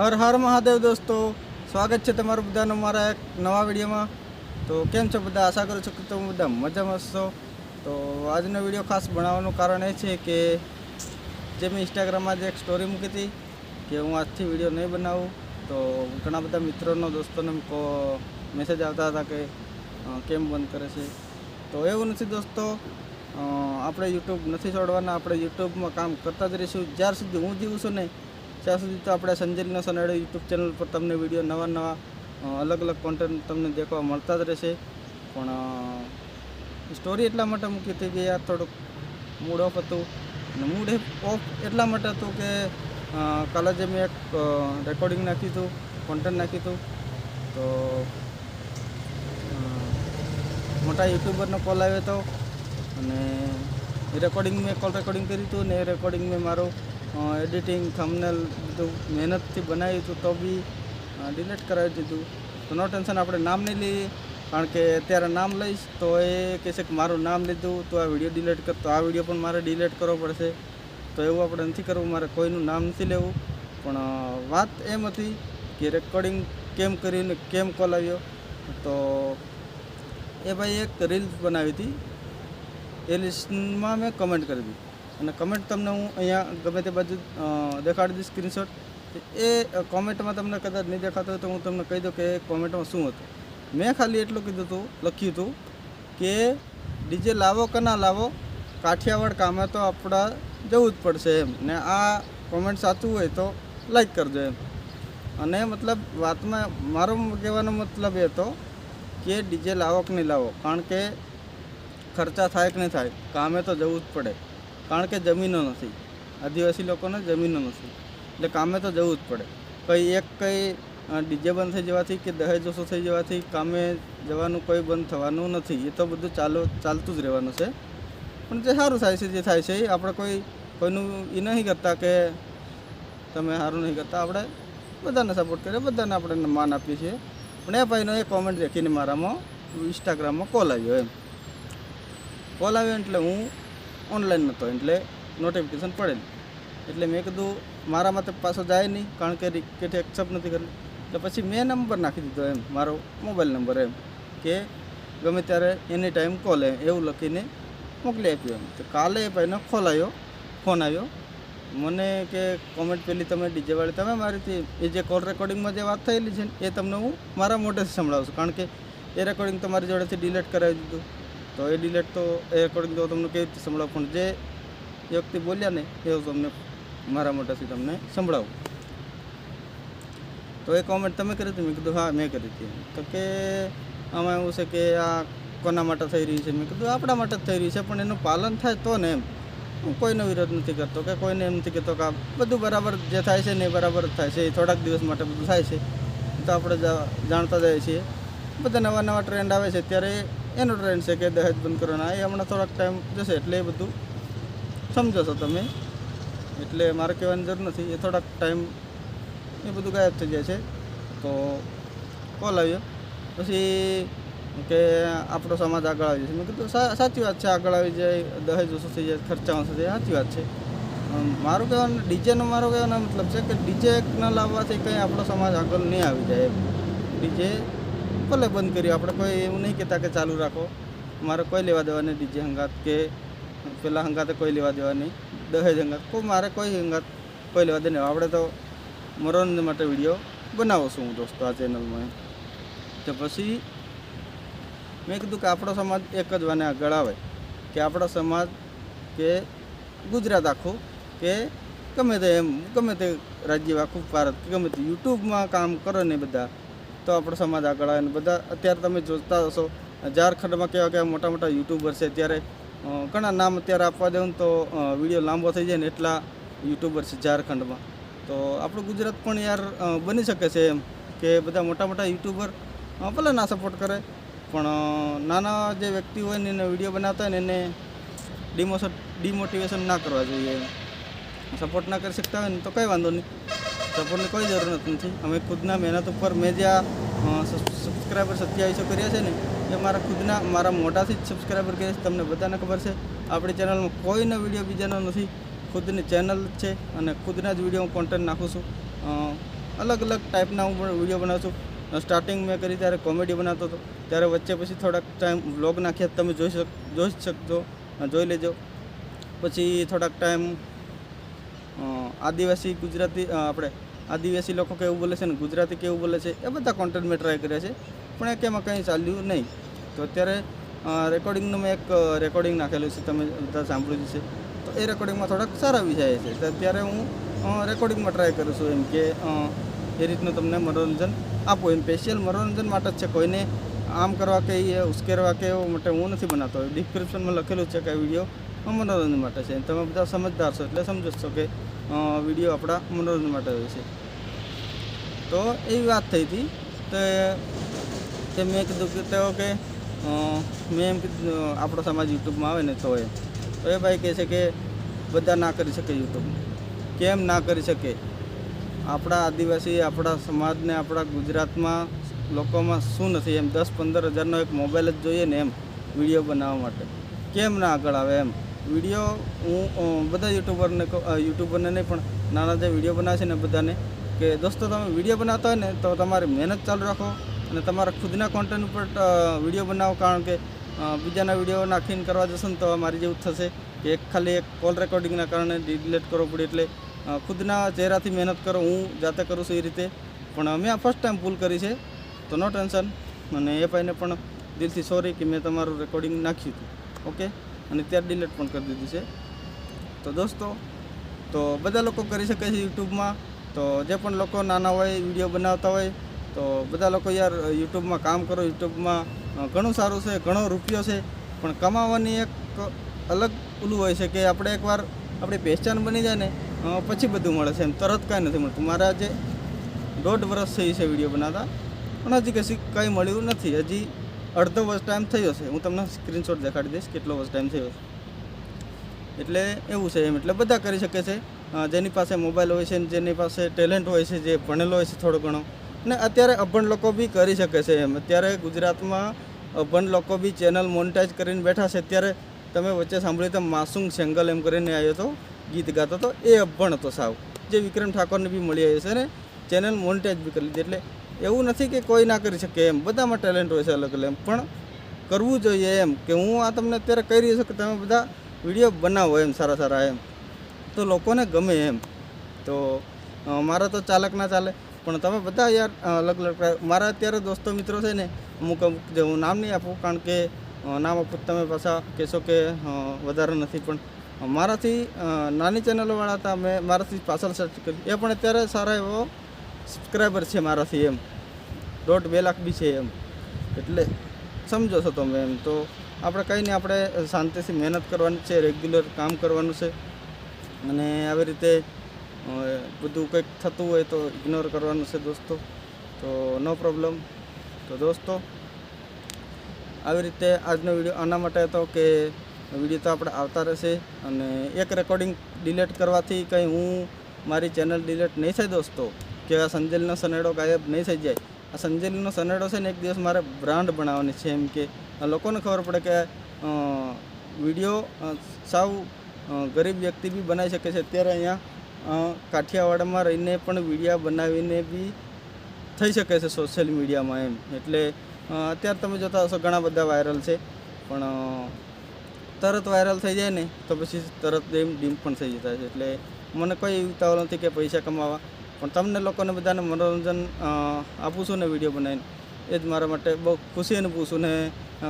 હર હર મહાદેવ દોસ્તો. સ્વાગત છે તમારું બધાનું મારા એક નવા વિડીયોમાં. તો કેમ છો બધા? આશા કરું છું કે તમે બધા મજામાં છો તો આજનો વીડિયો ખાસ બનાવવાનું કારણ એ છે કે જે મેં ઇન્સ્ટાગ્રામમાં જે એક સ્ટોરી મૂકી હતી કે હું આજથી વીડિયો નહીં બનાવું. તો ઘણા બધા મિત્રોનો, દોસ્તોને મેસેજ આવતા હતા કે કેમ બંધ કરે છે? તો એવું નથી દોસ્તો. આપણે યુટ્યુબ નથી છોડવાના. આપણે યુટ્યુબમાં કામ કરતા જ રહીશું. જ્યાર સુધી હું જીવું છું ને ત્યાં સુધી તો આપણે સંજયનો સનાડો યુટ્યુબ ચેનલ પર તમને વીડિયો નવા નવા અલગ અલગ કોન્ટેન્ટ તમને દેખવા મળતા જ રહેશે. પણ સ્ટોરી એટલા માટે મૂકી હતી કે યાર થોડુંક મૂડ ઓફ હતું. અને મૂડ ઓફ એટલા માટે હતું કે કાલે જે મેં એક રેકોર્ડિંગ નાખ્યું હતું કોન્ટેન્ટ નાખ્યું હતું. તો મોટા યુટ્યુબરનો કોલ આવ્યો હતો અને રેકોર્ડિંગ મેં કોલ રેકોર્ડિંગ કર્યું હતું ને એ રેકોર્ડિંગ મેં મારું એડિટિંગ થમનેલ બધું મહેનતથી બનાવ્યું હતું, તો બી ડિલીટ કરાવી દીધું. તો નો ટેન્શન આપણે નામ નહીં લઈએ. કારણ કે અત્યારે નામ લઈશ, તો એ કહેશે કે મારું નામ લીધું, તો આ વીડિયો ડિલીટ કર, તો આ વીડિયો પણ મારે ડિલીટ કરવો પડશે. તો એવું આપણે નથી કરવું, મારે કોઈનું નામ નથી લેવું. પણ વાત એમ હતી કે રેકોર્ડિંગ કેમ કરીને કેમ કોલ આવ્યો. તો એ ભાઈ એક રીલ્સ બનાવી હતી. એ લિસ્ટમાં મેં કમેન્ટ કરી દીધી. અને કમેન્ટ તમને હું અહીંયા ગમે તે બાજુ દેખાડી દઈશ સ્ક્રીનશોટ એ કોમેન્ટમાં તમને કદાચ નહીં દેખાતો હોય તો હું તમને કહી દઉં કે કોમેન્ટમાં શું હતું. મેં ખાલી એટલું કીધું હતું, લખ્યું હતું કે ડીજે લાવો કે ના લાવો, કાઠિયાવાડ કામે તો આપણા જવું જ પડશે એમ. ને આ કોમેન્ટ સાચું હોય તો લાઈક કરજો એમ. અને મતલબ વાતમાં મારો કહેવાનો મતલબ એ હતો કે ડીજે લાવો કે નહીં લાવો, કારણ કે ખર્ચા થાય કે નહીં થાય, કામે તો જવું જ પડે. કારણ કે જમીનો નથી. આદિવાસી લોકોને જમીનો નથી. એટલે કામે તો જવું જ પડે. કંઈ એક કંઈ ડીજે બંધ થઈ જવાથી કે દહેજ ઓછો થઈ જવાથી કામે જવાનું કોઈ બંધ થવાનું નથી. એ તો બધું ચાલો, ચાલતું જ રહેવાનું છે. પણ જે સારું થાય છે, જે થાય છે, એ આપણે કોઈ, કોઈનું એ નહીં કરતા કે તમે સારું નહીં કરતા. આપણે બધાને સપોર્ટ કરીએ, બધાને આપણે માન આપીએ છીએ. પણ એ ભાઈનો એ કોમેન્ટ દેખીને મારામાં ઇન્સ્ટાગ્રામમાં કોલ આવ્યો એમ. કોલ આવ્યો એટલે હું ઓનલાઈન નહોતો એટલે નોટિફિકેશન પડેલ એટલે મેં કીધું, મારા માટે પાછો જાય નહીં, કારણ કે રિકેટ એક્સેપ્ટ નથી કરી એટલે પછી મેં નંબર નાખી દીધો એમ, મારો મોબાઈલ નંબર એમ, કે ગમે ત્યારે એની ટાઈમ કોલ એવું લખીને મોકલી આપ્યું એમ. તો કાલે એ ભાઈનો આવ્યો ફોન આવ્યો મને કે કોમેન્ટ પેલી તમે ડીજેવાળી તમે મારીથી એ જે કોલ રેકોર્ડિંગમાં જે વાત થયેલી છે એ તમને હું મારા મોઢેથી સંભળાવું કારણ કે એ રેકોર્ડિંગ તમારી જોડેથી ડિલેટ કરાવી દીધું. તો એ ડિલેટ તો એ રેકોર્ડિંગ તો તમને કેવી રીતે સંભળાવું? પણ જે વ્યક્તિ બોલ્યા ને એવું તમને મારા મોટાથી તમને સંભળાવું. તો એ કોમેન્ટ તમે કરી હતી? મેં કીધું, હા, મેં કરી હતી. તો કે, આમાં એવું છે કે આ કોના માટે થઈ રહી છે? મેં કીધું, આપણા માટે જ થઈ રહી છે, પણ એનું પાલન થાય તો ને એમ. હું કોઈનો વિરોધ નથી કરતો, કે કોઈને એમ નથી કહેતો કે આ બધું બરાબર જે થાય છે ને એ બરાબર જ થાય છે, એ થોડાક દિવસ માટે બધું થાય છે. તો આપણે જાણતા જઈએ છીએ. બધા નવા નવા ટ્રેન્ડ આવે છે, ત્યારે એનો ટ્રેન્ડ છે કે દહેજ બંધ કરવાના. એ હમણાં થોડાક ટાઈમ જશે એટલે એ બધું સમજો છો તમે. એટલે મારે કહેવાની જરૂર નથી. એ થોડાક ટાઈમ એ બધું ગાયબ થઈ જાય છે. તો કોલ આવ્યો. પછી કે આપણો સમાજ આગળ આવી જશે. મેં કીધું સાચી વાત છે, આગળ આવી જાય, દહેજ ઓછું થઈ જાય ખર્ચા ઓછો થઈ જાય. સાચી વાત છે. મારું કહેવાનું ડીજેનો મારો કહેવાનો મતલબ છે કે ડીજે ન લાવવાથી કંઈ આપણો સમાજ આગળ નહીં આવી જાય ડીજે ભલે બંધ કર્યું. આપણે કોઈ એવું નહીં કહેતા કે ચાલુ રાખો. મારે કોઈ લેવા દેવા નહીં. ડીજે હંગાત કે પેલા હંગાતે કોઈ લેવા દેવા નહીં. દહેજ હંગાત. કોઈ મારે કોઈ હંગાત કોઈ લેવા દે નહીં. આપણે તો મનોરંજન માટે વીડિયો બનાવું છું હું દોસ્તો આ ચેનલમાં. તો પછી મેં કીધું કે આપણો સમાજ એક જ વાને આગળ આવે. કે આપણો સમાજ કે ગુજરાત આખું કે ગમે તે એમ, ગમે તે રાજ્ય આખું, ભારત, કે ગમે તે યુટ્યુબમાં કામ કરો ને બધા. તો આપણો સમાજ આગળ આવે બધા અત્યારે તમે જોતા હશો, ઝારખંડમાં કેવા કેવા મોટા મોટા યુટ્યુબર છે ત્યારે ઘણા નામ અત્યારે આપવા દઉં તો વીડિયો લાંબો થઈ જાય ને એટલા યુટ્યુબર છે ઝારખંડમાં. તો આપણું ગુજરાત પણ યાર બની શકે છે એમ કે બધા મોટા મોટા યુટ્યુબર ભલે ના સપોર્ટ કરે, પણ નાના જે વ્યક્તિ હોય ને એને વીડિયો બનાવતા હોય ને એને ડિમોસ ડિમોટિવેશન ના કરવા જોઈએ સપોર્ટ ના કરી શકતા હોય ને તો કંઈ વાંધો નહીં. સપોર્ટની કોઈ જરૂર નથી. અમે ખુદના મહેનત ઉપર મેં જે આ સબસ્ક્રાઈબર સત્યાવીસો કર્યા છે ને, એ મારા ખુદના, મારા મોટાથી જ સબસ્ક્રાઈબર કર્યા છે. તમને બધાને ખબર છે, આપણી ચેનલમાં કોઈનો વીડિયો બીજાનો નથી. ખુદની ચેનલ છે અને ખુદના જ વીડિયો હું કોન્ટેન્ટ નાખું છું. અલગ અલગ ટાઈપના હું પણ વીડિયો બનાવું છું. સ્ટાર્ટિંગ મેં કરી ત્યારે કોમેડી બનાવતો હતો. ત્યારે વચ્ચે પછી થોડાક ટાઈમ વ્લોગ નાખ્યા. તમે જોઈ શક, જોઈ જ શકશો જોઈ લેજો. પછી થોડાક ટાઈમ આદિવાસી ગુજરાતી આપણે આદિવાસી લોકો કેવું બોલે છે ને ગુજરાતી કેવું બોલે છે, એ બધા કોન્ટેન્ટ મેં ટ્રાય કર્યા છે. પણ એક એમાં કંઈ ચાલ્યું નહીં. તો અત્યારે રેકોર્ડિંગનું મેં એક રેકોર્ડિંગ નાખેલું છે, તમે બધા સાંભળ્યું છે તો એ રેકોર્ડિંગમાં થોડાક સારા વિષય છે. તો અત્યારે હું રેકોર્ડિંગમાં ટ્રાય કરું છું એમ કે એ રીતનું તમને મનોરંજન આપું એમ. સ્પેશિયલ મનોરંજન માટે જ છે. કોઈને આમ કરવા કે ઉશ્કેરવા કે એવું માટે હું નથી બનાવતો. ડિસ્ક્રિપ્શનમાં લખેલું છે કે વીડિયો મનોરંજન માટે છે. તમે બધા સમજદાર છો એટલે સમજો છો કે વીડિયો આપણા મનોરંજન માટે હોય છે. તો એવી વાત થઈ હતી તો તે મેં કીધું કે તેઓ કે મેં એમ કીધું આપણો સમાજ યુટ્યુબમાં આવે ને તો એ. તો એ ભાઈ કહે છે કે બધા ના કરી શકે યુટ્યુબ. કેમ ના કરી શકે? આપણા આદિવાસી, આપણા સમાજને આપણા ગુજરાતમાં લોકોમાં શું નથી? એમ દસ પંદર હજારનો એક મોબાઈલ જ જોઈએ ને એમ, વીડિયો બનાવવા માટે. કેમ ના આગળ આવે એમ? વીડિયો હું બધા યુટ્યુબરને યુટ્યુબરને નહીં, પણ નાના જે વીડિયો બનાવે છે ને બધાને, કે દોસ્તો તમે વીડિયો બનાવતા હોય ને, તો તમારી મહેનત ચાલુ રાખો અને તમારા ખુદના કોન્ટેન્ટ ઉપર વીડિયો બનાવો, કારણ કે બીજાના વીડિયો નાખીને કરવા જશો ને તો મારી જેવું થશે કે એક ખાલી એક કોલ રેકોર્ડિંગના કારણે ડિલેટ કરવો પડે એટલે ખુદના ચહેરાથી મહેનત કરો, હું જાતે કરું છું એ રીતે. પણ મેં ફર્સ્ટ ટાઈમ ભૂલ કરી છે, તો નો ટેન્શન અને એ ભાઈને પણ દિલથી સોરી કે મેં તમારું રેકોર્ડિંગ નાખ્યું હતું. ઓકે અને ત્યાં ડિલેટ પણ કરી દીધું છે. તો દોસ્તો, તો બધા લોકો કરી શકે છે યુટ્યુબમાં. તો જે પણ લોકો નાના હોય, વીડિયો બનાવતા હોય, તો બધા લોકો યાર યુટ્યુબમાં કામ કરો. યુટ્યુબમાં ઘણું સારું છે, ઘણો રૂપિયો છે. પણ કમાવાની એક અલગ ઓલું હોય છે કે આપણે એકવાર આપણી પહેચાન બની જાય ને પછી બધું મળે છે. એમ તરત કાંઈ નથી મળતું. મારા જે દોઢ વર્ષ થઈ છે વીડિયો બનાવતા, પણ હજી કશી કંઈ મળ્યું નથી. હજી અડધો વર્ષ ટાઈમ થયો છે. હું તમને સ્ક્રીનશોટ દેખાડી દઈશ કેટલો વર્ષ ટાઈમ થયો છે. એટલે એવું છે એમ. એટલે બધા કરી શકે છે. જેની પાસે મોબાઈલ હોય છે જેની પાસે ટેલેન્ટ હોય છે, જે ભણેલો હોય છે થોડો ઘણો. ને અત્યારે અભણ લોકો બી કરી શકે છે એમ. અત્યારે ગુજરાતમાં અભણ લોકો બી ચેનલ મોનિટાઈઝ કરીને બેઠા છે. ત્યારે તમે વચ્ચે સાંભળ્યું તો માસુંગ સેંગલ એમ કરીને આવ્યો હતો, ગીત ગાતો હતો. એ અભણ હતો સાવ. જે વિક્રમ ઠાકોરને બી મળી આવ્યો છે ને ચેનલ મોનિટાઈઝ બી કરી લીધી. એટલે એવું નથી કે કોઈ ના કરી શકે એમ. બધામાં ટેલેન્ટ હોય છે અલગ અલગ એમ. પણ કરવું જોઈએ એમ કે હું આ તમને અત્યારે કહી રહ્યો છું કે તમે બધા વીડિયો બનાવો એમ સારા સારા એમ. તો લોકોને ગમે એમ. તો મારા તો ચાલક ના ચાલે. પણ તમે બધા યાર અલગ અલગ મારા અત્યારે દોસ્તો મિત્રો છે ને, અમુક અમુક જે હું નામ નહીં આપું કારણ કે નામ આપું તમે પાછા કહેશો કે વધારે નથી. પણ મારાથી નાની ચેનલોવાળા હતા, મેં મારાથી પાછળ સર્ચ કરી. એ પણ અત્યારે સારા એવો સબસ્ક્રાઈબર છે મારાથી એમ. દોઢ બે લાખ બી છે એમ. એટલે સમજો છો તમે એમ. તો આપણે કંઈ નહીં આપણે શાંતિથી મહેનત કરવાની છે રેગ્યુલર કામ કરવાનું છે અને આવી રીતે બધું કંઈક થતું હોય તો ઇગ્નોર કરવાનું છે દોસ્તો. તો નો પ્રોબ્લેમ તો દોસ્તો, આવી રીતે આજનો વીડિયો આના માટે હતો કે વીડિયો તો આપણે આવતા રહેશે અને એક રેકોર્ડિંગ ડિલેટ કરવાથી કંઈ હું મારી ચેનલ ડિલેટ નહીં થાય દોસ્તો. કે આ સંજેલનો સનેડો ગાયબ નહીં થઈ જાય. આ સંજેલીનો સનેડો છે ને એક દિવસ મારે બ્રાન્ડ બનાવવાની છે એમ કે લોકોને ખબર પડે કે વીડિયો સાવ ગરીબ વ્યક્તિ બી બનાવી શકે છે. અત્યારે અહીંયા કાઠિયાવાડમાં રહીને પણ વિડીયા બનાવીને બી થઈ શકે છે સોશિયલ મીડિયામાં એમ. એટલે અત્યારે તમે જોતા હશો ઘણા બધા વાયરલ છે. પણ તરત વાયરલ થઈ જાય ને, તો પછી તરત એમ ડીમ પણ થઈ જતા છે. એટલે મને કોઈ એવી ઉતાવળ નથી કે પૈસા કમાવા. પણ તમને લોકોને બધાને મનોરંજન આપું છું ને વીડિયો બનાવીને. એ જ મારા માટે બહુ ખુશી અનુભવું છું. ને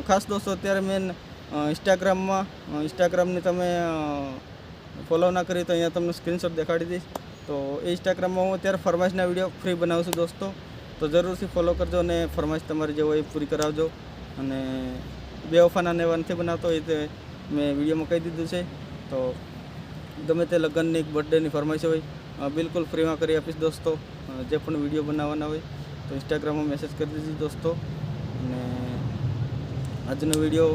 ખાસ દોસ્તો, અત્યારે મેં ઇન્સ્ટાગ્રામમાં ઇન્સ્ટાગ્રામની તમે ફોલો ના કરી તો અહીંયા તમને સ્ક્રીનશોટ દેખાડી દઈશ. તો એ ઇન્સ્ટાગ્રામમાં હું અત્યારે ફરમાઈશના વીડિયો ફ્રી બનાવું છું દોસ્તો. તો જરૂરથી ફોલો કરજો અને ફરમાઈશ તમારી જે હોય એ પૂરી કરાવજો. અને બે ઓફાના ને નથી બનાવતો એ તે મેં વિડીયોમાં કહી દીધું છે. તો ગમે તે લગ્નની બર્થડેની ફરમાઈશ હોય બિલકુલ ફ્રીમાં કરી આપીશ દોસ્તો. જે પણ વીડિયો બનાવવાના હોય તો ઇન્સ્ટાગ્રામમાં મેસેજ કરી દીધી દોસ્તો. અને આજનો વીડિયો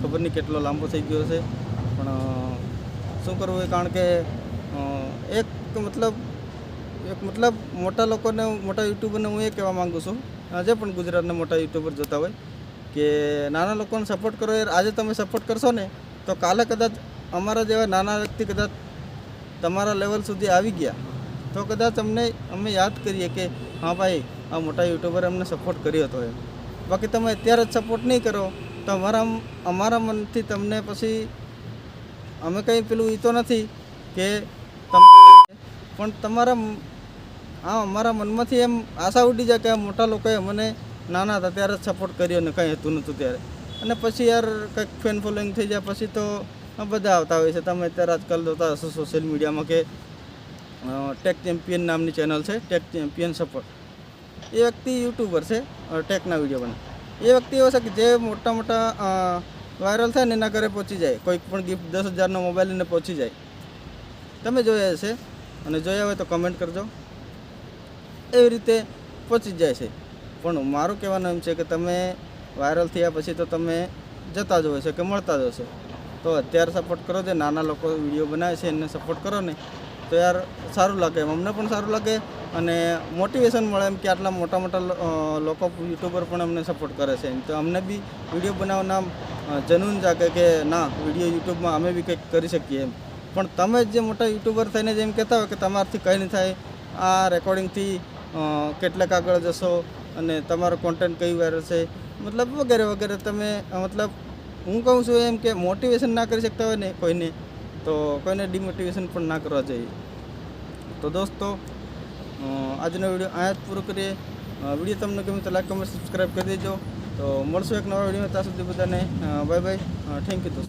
ખબર નહીં કેટલો લાંબો થઈ ગયો છે, પણ શું કરવું એ? કારણ કે એક મતલબ એક મતલબ મોટા લોકોને, મોટા યુટ્યુબરને હું એ કહેવા માગું છું, આજે પણ ગુજરાતના મોટા યુટ્યુબર જોતા હોય, કે નાના લોકોને સપોર્ટ કરો. એ આજે તમે સપોર્ટ કરશો ને, તો કાલે કદાચ અમારા જેવા નાના વ્યક્તિ કદાચ તમારા લેવલ સુધી આવી ગયા. તો કદાચ અમને અમે યાદ કરીએ કે, હા ભાઈ, આ મોટા યુટ્યુબરે અમને સપોર્ટ કર્યો હતો એમ. બાકી તમે અત્યારે જ સપોર્ટ નહીં કરો, તો અમારા અમારા મનથી તમને પછી, અમે કંઈ પેલું એ તો નથી કે પણ તમારા હા અમારા મનમાંથી એમ આશા ઉડી જાય કે આ મોટા લોકોએ મને નાના હતા, ત્યારે જ સપોર્ટ કર્યો ને કંઈ હતું નહોતું ત્યારે. અને પછી યાર કંઈક ફેન ફોલોઈંગ થઈ જાય, પછી તો બધા આવતા હોય છે. તમે અત્યારે આજકાલ જોતા હશો સોશિયલ મીડિયામાં કે ટેક ચેમ્પિયન નામની ચેનલ છે. ટેક ચેમ્પિયન સપોર્ટ એ વ્યક્તિ યુટ્યુબર છે ટેકના વીડિયો બને એ વ્યક્તિ એવો છે કે જે મોટા મોટા વાયરલ થાય ને એના ઘરે પહોંચી જાય. કોઈ પણ ગિફ્ટ દસ હજારનો મોબાઈલ લઈને પહોંચી જાય. તમે જોયા હશે. અને જોયા હોય તો કમેન્ટ કરજો. એવી રીતે પહોંચી જાય છે. પણ મારું કહેવાનું એમ છે કે તમે વાયરલ થયા પછી તો તમે જતા જ હોય છે કે મળતા જ હશો. તો અત્યારે સપોર્ટ કરો જે નાના લોકો વીડિયો બનાવે છે એને સપોર્ટ કરો ને. તો યાર, સારું લાગે અમને પણ સારું લાગે અને મોટિવેશન મળે એમ કે આટલા મોટા મોટા લોકો યુટ્યુબર પણ અમને સપોર્ટ કરે છે તો અમને બી વીડિયો બનાવવાના જનૂન જાગે કે ના વીડિયો યુટ્યુબમાં અમે બી કંઈક કરી શકીએ એમ. પણ તમે જે મોટા યુટ્યુબર થઈને જેમ કહેતા હોય કે તમારાથી કંઈ નહીં થાય, આ રેકોર્ડિંગથી કેટલાક આગળ જશો અને તમારો કોન્ટેન્ટ કઈ વાયરલ છે, મતલબ વગેરે વગેરે તમે મતલબ હું કહું છું એમ કે મોટિવેશન ના કરી શકતા હોય ને કોઈને, તો કોઈને ડિમોટિવેશન પણ ના કરવા જોઈએ. તો દોસ્તો આજનો વીડિયો અહીંયા જ પૂરો કરીએ. વીડિયો તમને ગમે તો લાઈક કમેન્ટ સબસ્ક્રાઈબ કરી દેજો. તો મળશું એક નવા વિડીયોમાં. ત્યાં સુધી બધાને બાય બાય થેન્ક યુ દોસ્તો.